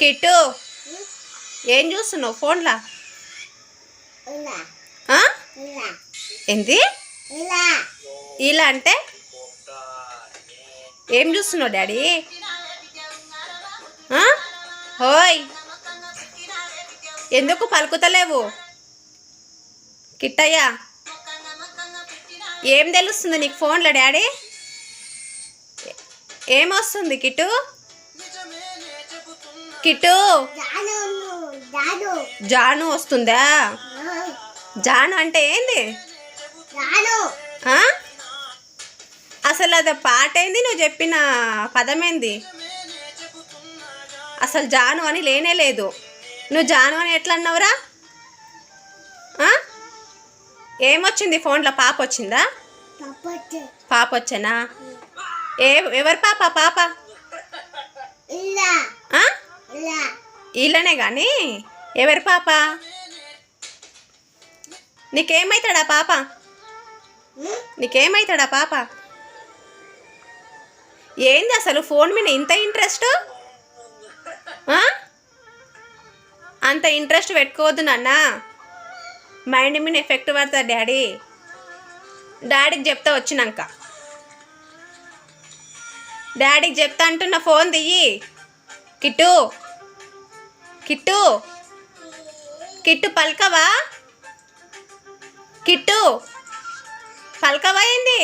Kit. ఏం చూస్తున్నావు ఫోన్లా? ఏంది? ఇలా. అంటే? ఏం చూస్తున్నావు డాడీ? హోయ్. ఎందుకు పలుకుతలేవు? కిట్టయ్యా. ఏం తెలుస్తుంది నీకు ఫోన్లో డాడీ? ఏమొస్తుంది కిట్టు? కిట్టు? జాను వస్తుందా? జాను అంటే ఏంది? అసలు అది పాట ఏంది? నువ్వు చెప్పిన పదం ఏంది? అసలు జాను అని లేనే లేదు. నువ్వు జాను అని ఎట్లా అన్నావురా? ఏమొచ్చింది ఫోన్లో? పాప వచ్చిందా? పాప వచ్చానా? ఏ ఎవరి పాప? పాప? వీళ్ళనే కానీ ఎవరి పాప? నీకేమవుతాడా పాప? నీకేమవుతాడా పాప? ఏంది అసలు ఫోన్ మీద ఇంత ఇంట్రెస్ట్? అంత ఇంట్రెస్ట్ పెట్టుకోవద్దు నాన్న. మైండ్ మీద ఎఫెక్ట్ పడతారు డాడీ. డాడీకి చెప్తా వచ్చినాక. డాడీకి చెప్తా అంటున్న ఫోన్ దియ్యి కిట్టు. కిట్టు. కిట్టు పలకవా? కిట్టు. పలకవా ఏంది?